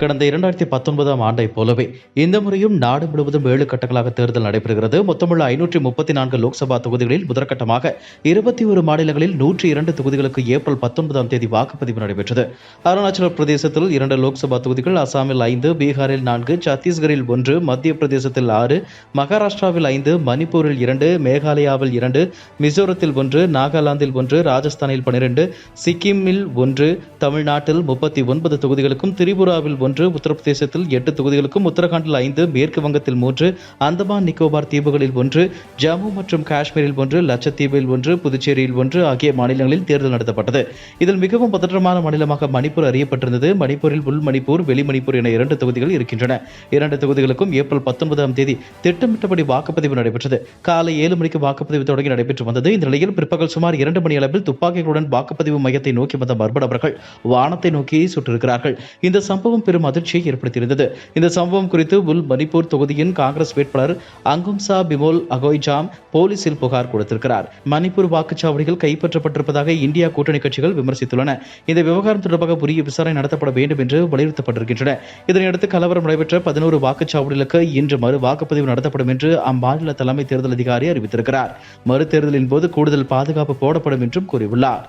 கடந்த இரண்டாயிரத்தி பத்தொன்பதாம் ஆண்டை போலவே இந்த முறையும் நாடு முழுவதும் ஏழு கட்டங்களாக தேர்தல் நடைபெறுகிறது. மொத்தமுள்ள ஐநூற்றி முப்பத்தி நான்கு லோக்சபா தொகுதிகளில் முதற்கட்டமாக இருபத்தி ஒரு மாநிலங்களில் நூற்றி இரண்டு தொகுதிகளுக்கு ஏப்ரல் பத்தொன்பதாம் தேதி வாக்குப்பதிவு நடைபெற்றது. அருணாச்சல பிரதேசத்தில் இரண்டு லோக்சபா தொகுதிகள் அசாமில் ஐந்து பீகாரில் நான்கு சத்தீஸ்கரில் ஒன்று மத்திய பிரதேசத்தில் ஆறு மகாராஷ்டிராவில் ஐந்து மணிப்பூரில் இரண்டு மேகாலயாவில் இரண்டு மிசோரத்தில் ஒன்று நாகாலாந்தில் ஒன்று ராஜஸ்தானில் பனிரெண்டு சிக்கிமில் ஒன்று தமிழ்நாட்டில் முப்பத்தி ஒன்பது தொகுதிகளுக்கும் திரிபுராவில் ஒன்று ஒன்று உத்தரப்பிரதேசத்தில் எட்டு தொகுதிகளுக்கும் உத்தரகாண்டில் ஐந்து மேற்கு வங்கத்தில் மூன்று அந்தமான் நிக்கோபார் தீவுகளில் ஒன்று ஜம்மு மற்றும் காஷ்மீரில் ஒன்று லட்சத்தீவில் ஒன்று புதுச்சேரியில் ஒன்று ஆகிய மாநிலங்களில் தேர்தல் நடத்தப்பட்டது. இதில் மிகவும் பதற்றமான மாநிலமாக மணிப்பூர் அறியப்பட்டிருந்தது. மணிப்பூரில் உள் மணிப்பூர் வெளி மணிப்பூர் என இரண்டு தொகுதிகள் இருக்கின்றன. இரண்டு தொகுதிகளுக்கும் ஏப்ரல் பத்தொன்பதாம் தேதி திட்டமிட்டபடி வாக்குப்பதிவு நடைபெற்றது. காலை ஏழு மணிக்கு வாக்குப்பதிவு தொடங்கி நடைபெற்று வந்தது. இந்த நிலையில் பிற்பகல் சுமார் இரண்டு மணி அளவில் துப்பாக்கிகளுடன் வாக்குப்பதிவு மையத்தை நோக்கி வந்த மர்ம நபர்கள் வானத்தை நோக்கி சுட்டிருக்கிறார்கள் இந்த சம்பவம் பெரும் பெரும் அதிர்ச்சியை ஏற்படுத்தியிருந்தது. இந்த சம்பவம் குறித்து உள் மணிப்பூர் தொகுதியின் காங்கிரஸ் வேட்பாளர் அங்கும்சா பிமோல் அகோய்ஜாம் போலீசில் புகார் கொடுத்திருக்கிறார். மணிப்பூர் வாக்குச்சாவடிகள் கைப்பற்றப்பட்டிருப்பதாக இந்தியா கூட்டணி கட்சிகள் விமர்சித்துள்ளன. இந்த விவகாரம் தொடர்பாக உரிய விசாரணை நடத்தப்பட வேண்டும் என்று வலியுறுத்தப்பட்டிருக்கின்றன. இதனையடுத்து கலவரம் நடைபெற்ற பதினோரு வாக்குச்சாவடிகளுக்கு இன்று மறு வாக்குப்பதிவு நடத்தப்படும் என்று அம்மாநில தலைமை தேர்தல் அதிகாரி அறிவித்திருக்கிறார். மறு தேர்தலின் போது கூடுதல் பாதுகாப்பு போடப்படும் என்றும் கூறியுள்ளார்.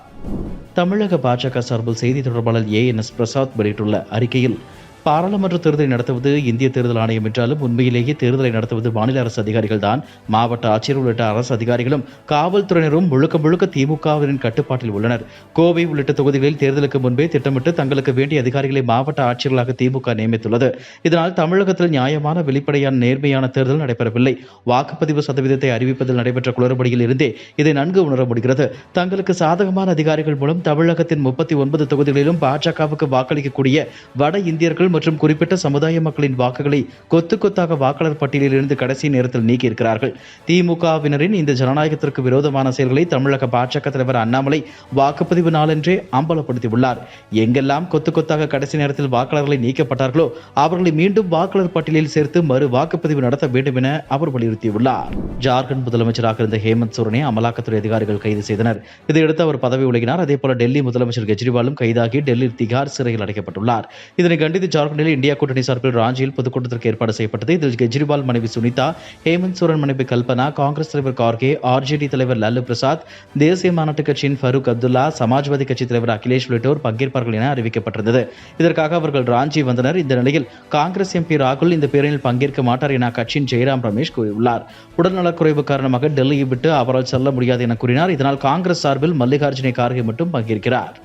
தமிழக பாஜக சார்பில் செய்தி தொடர்பாளர் ஏ என் எஸ் பிரசாத் வெளியிட்டுள்ள அறிக்கையில் பாராளுமன்ற தேர்தலை நடத்துவது இந்திய தேர்தல் ஆணையம் என்றாலும் உண்மையிலேயே தேர்தலை நடத்துவது மாநில அரசு அதிகாரிகள் தான் மாவட்ட ஆட்சியர் உள்ளிட்ட அரசு அதிகாரிகளும் காவல்துறையினரும் முழுக்க முழுக்க திமுகவினரின் கட்டுப்பாட்டில் உள்ளனர். கோவை உள்ளிட்ட தொகுதிகளில் தேர்தலுக்கு முன்பே திட்டமிட்டு தங்களுக்கு வேண்டிய அதிகாரிகளை மாவட்ட ஆட்சியர்களாக திமுக நியமித்துள்ளது. இதனால் தமிழகத்தில் நியாயமான வெளிப்படையான நேர்மையான தேர்தல் நடைபெறவில்லை. வாக்குப்பதிவு சதவீதத்தை அறிவிப்பதில் நடைபெற்ற குளறுபடியில் இருந்தே இதை நன்கு உணர முடிகிறது. தங்களுக்கு சாதகமான அதிகாரிகள் மூலம் தமிழகத்தின் முப்பத்தி ஒன்பது தொகுதிகளிலும் பாஜகவுக்கு வாக்களிக்கக்கூடிய வட இந்தியர்கள் மற்றும் குறிப்பிட்ட சமுதாய மக்களின் வாக்குகளை கொத்து கொத்தாக வாக்காளர் பட்டியலிலிருந்து கடைசி நேரத்தில் நீக்கியிருக்கிறார்கள். திமுகவினரின் இந்த ஜனநாயகத்திற்கு விரோதமான செயல்களை தமிழக பாஜக தலைவர் அண்ணாமலை வாக்குப்பதிவு நாளென்றே அம்பலப்படுத்தியுள்ளார். எங்கெல்லாம் கொத்து கொத்தாக கடைசி நேரத்தில் வாக்காளர்களை நீக்கப்பட்டார்களோ அவர்களை மீண்டும் வாக்காளர் பட்டியலில் சேர்த்து மறு வாக்குப்பதிவு நடத்த வேண்டும் என அவர் வலியுறுத்தியுள்ளார். ஜார்க்கண்ட் முதலமைச்சராக இருந்த ஹேமந்த் சோரனை அமலாக்கத்துறை அதிகாரிகள் கைது செய்தனர். இதையடுத்து அவர் பதவி விலகினார். அதேபோல டெல்லி முதலமைச்சர் கெஜ்ரிவாலும் கைதாகி டெல்லி திகார் சிறையில் அடைக்கப்பட்டுள்ளார். இதனை கண்டித்து ஜார்க்கண்டில் இந்தியா கூட்டணி சார்பில் ராஞ்சியில் பொதுக்கூட்டத்திற்கு ஏற்பாடு செய்யப்பட்டது. இதில் கெஜ்ரிவால் மனைவி சுனிதா ஹேமந்த் சோரன் மனைவி கல்பனா காங்கிரஸ் தலைவர் கார்கே ஆர்ஜேடி தலைவர் லல்லு பிரசாத் தேசிய மாநாட்டு கட்சியின் ஃபரூக் அப்துல்லா சமாஜ்வாதி கட்சி தலைவர் அகிலேஷ் உள்ளிட்டோர் பங்கேற்பார்கள் என அறிவிக்கப்பட்டிருந்தது. இதற்காக அவர்கள் ராஞ்சி வந்தனர். இந்த நிலையில் காங்கிரஸ் எம்பி ராகுல் இந்த பேரணியில் பங்கேற்க மாட்டார் என அக்கட்சியின் ஜெயராம் ரமேஷ் கூறியுள்ளார். உடல்நலக்குறைவு காரணமாக டெல்லியை விட்டு அவரால் செல்ல முடியாது என கூறினார். இதனால் காங்கிரஸ் சார்பில் மல்லிகார்ஜுன கார்கே மட்டும் பங்கேற்கிறார்.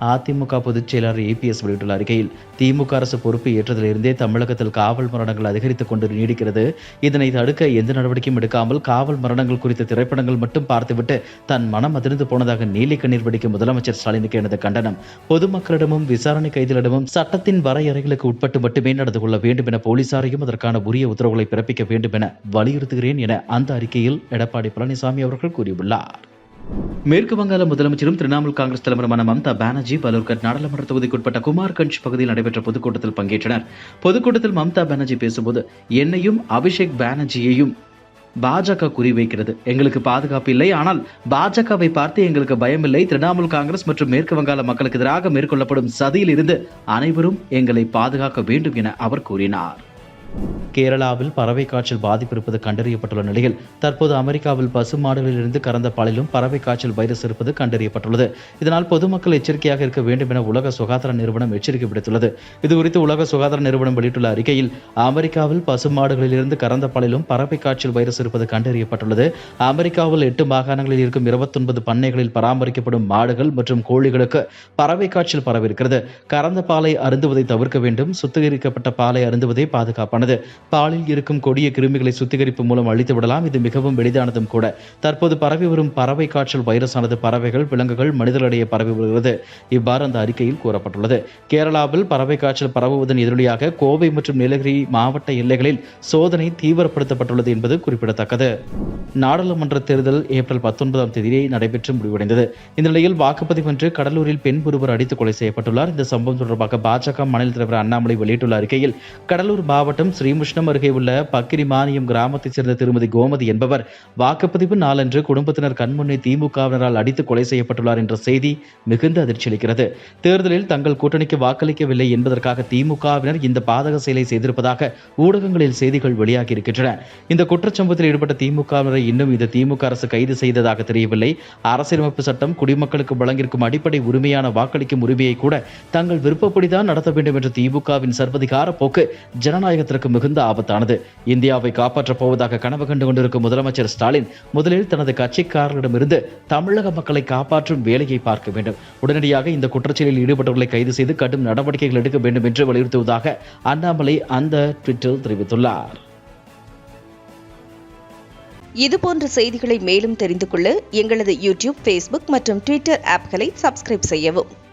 அதிமுக பொதுச் செயலாளர் ஏபிஎஸ் வெளியிட்டுள்ள அறிக்கையில் திமுக அரசு பொறுப்பு ஏற்றதிலிருந்தே தமிழகத்தில் காவல் மரணங்கள் அதிகரித்துக் கொண்டு நீடிக்கிறது. இதனை தடுக்க எந்த நடவடிக்கையும் எடுக்காமல் காவல் மரணங்கள் குறித்த திரைப்படங்கள் மட்டும் பார்த்துவிட்டு தன் மனம் அதிர்ந்து போனதாக நீலி கண்ணீர் வடிக்கும் முதலமைச்சர் ஸ்டாலினுக்கு எனது கண்டனம். பொதுமக்களிடமும் விசாரணை கைதிகளிடமும் சட்டத்தின் வரையறைகளுக்கு உட்பட்டு மட்டுமே நடந்து கொள்ள வேண்டும் என போலீசாரையும் அதற்கான உரிய உத்தரவுகளை பிறப்பிக்க வேண்டும் என வலியுறுத்துகிறேன் என அந்த அறிக்கையில் எடப்பாடி பழனிசாமி அவர்கள் கூறியுள்ளார். மேற்கு வங்காள முதலமைச்சரும் திரிணாமுல் காங்கிரஸ் தலைவருமான மம்தா பானர்ஜி பலூர்கட் நாடாளுமன்ற தொகுதிக்குட்பட்ட குமார்கஞ்ச் பகுதியில் நடைபெற்ற பொதுக்கூட்டத்தில் பங்கேற்றனர். பொதுக்கூட்டத்தில் மம்தா பானர்ஜி பேசும்போது என்னையும் அபிஷேக் பானர்ஜியையும் பாஜக குறிவைக்கிறது எங்களுக்கு பாதுகாப்பு இல்லை. ஆனால் பாஜகவை பார்த்து எங்களுக்கு பயமில்லை திரிணாமுல் காங்கிரஸ் மற்றும் மேற்கு வங்காள மக்களுக்கு எதிராக மேற்கொள்ளப்படும் சதியில் இருந்து அனைவரும் எங்களை பாதுகாக்க வேண்டும் என அவர் கூறினார். கேரளாவில் பறவை காய்ச்சல் பாதிப்பு இருப்பது கண்டறியப்பட்டுள்ள நிலையில் தற்போது அமெரிக்காவில் பசு மாடுகளிலிருந்து கறந்த பாலிலும் பறவை காய்ச்சல் வைரஸ் இருப்பது கண்டறியப்பட்டுள்ளது. இதனால் பொதுமக்கள் எச்சரிக்கையாக இருக்க வேண்டும் என உலக சுகாதார நிறுவனம் எச்சரிக்கை விடுத்துள்ளது. இதுகுறித்து உலக சுகாதார நிறுவனம் வெளியிட்டுள்ள அறிக்கையில் அமெரிக்காவில் பசு மாடுகளிலிருந்து கறந்த பாலிலும் பறவை காய்ச்சல் வைரஸ் இருப்பது கண்டறியப்பட்டுள்ளது. அமெரிக்காவில் எட்டு மாகாணங்களில் இருக்கும் இருபத்தொன்பது பண்ணைகளில் பராமரிக்கப்படும் மாடுகள் மற்றும் கோழிகளுக்கு பறவை காய்ச்சல் பரவிருக்கிறது கறந்த பாலை அருந்துவதை தவிர்க்க வேண்டும். சுத்திகரிக்கப்பட்ட பாலை அருந்துவதே பாதுகாப்பானது. பாலில் இருக்கும் கொடிய கிருமிகளை சுத்திகரிப்பு மூலம் அழித்து விடலாம். இது மிகவும் எளிதானதும் கூட. தற்போது பரவி வரும் பறவை காய்ச்சல் வைரஸானது பறவைகள் விலங்குகள் மனிதர்களிடையே பரவி வருகிறது இவ்வாறு அந்த அறிக்கையில் கூறப்பட்டுள்ளது. கேரளாவில் பறவை காய்ச்சல் பரவுவதன் எதிரொலியாக கோவை மற்றும் நீலகிரி மாவட்ட எல்லைகளில் சோதனை தீவிரப்படுத்தப்பட்டுள்ளது என்பது குறிப்பிடத்தக்கது. நாடாளுமன்ற தேர்தல் ஏப்ரல் பத்தொன்பதாம் தேதியை நடைபெற்று முடிவடைந்தது. இந்த நிலையில் வாக்குப்பதிவன்று கடலூரில் பெண் ஒருவர் அடித்து கொலை செய்யப்பட்டுள்ளார். இந்த சம்பவம் தொடர்பாக பாஜக மாநில தலைவர் அண்ணாமலை வெளியிட்டுள்ள அறிக்கையில் கடலூர் மாவட்டம் மாவட்டம் ஸ்ரீமுஷ்ணம் அருகே உள்ள பக்கிரிமானியம் கிராமத்தைச் சேர்ந்த திருமதி கோமதி என்பவர் வாக்குப்பதிவு நாளன்று குடும்பத்தினர் கண்முன்னே திமுகவினரால் அடித்து கொலை செய்யப்பட்டுள்ளார் என்ற செய்தி மிகுந்த அதிர்ச்சியளிக்கிறது தேர்தலில் தங்கள் கூட்டணிக்கு வாக்களிக்கவில்லை என்பதற்காக திமுகவினர் இந்த பாதக செயலை செய்திருப்பதாக ஊடகங்களில் செய்திகள் வெளியாகி இருக்கின்றன. இந்த குற்றச்சம்பவத்தில் ஈடுபட்ட திமுகவினரை இன்னும் இந்த திமுக அரசு கைது செய்ததாக தெரியவில்லை. அரசியலமைப்பு சட்டம் குடிமக்களுக்கு வழங்கியிருக்கும் அடிப்படை உரிமையான வாக்களிக்கும் உரிமையை கூட தங்கள் விருப்பப்படிதான் நடத்த வேண்டும் என்ற திமுகவின் சர்வதிகார போக்கு ஜனநாயகத்திற்கு மிகுந்த ஆபத்தானது. இந்தியாவை காப்பாற்றப் போவதாக கனவு கண்டு கொண்டிருக்கும் முதலமைச்சர் ஸ்டாலின் முதலில் தனது கட்சிக்காரர்களிடமிருந்து தமிழக மக்களை காப்பாற்றும் வேலையை பார்க்க வேண்டும். உடனடியாக இந்த குற்றச்செயலில் ஈடுபட்டவர்களை கைது செய்து கடும் நடவடிக்கைகள் எடுக்க வேண்டும் என்று வலியுறுத்துவதாக அண்ணாமலை அந்த ட்விட்டரில் தெரிவித்துள்ளார். இதுபோன்ற செய்திகளை மேலும் தெரிந்து கொள்ள எங்களது யூடியூப் ஃபேஸ்புக் மற்றும் ட்விட்டர் ஆப்களை சப்ஸ்கிரைப் செய்யவும்.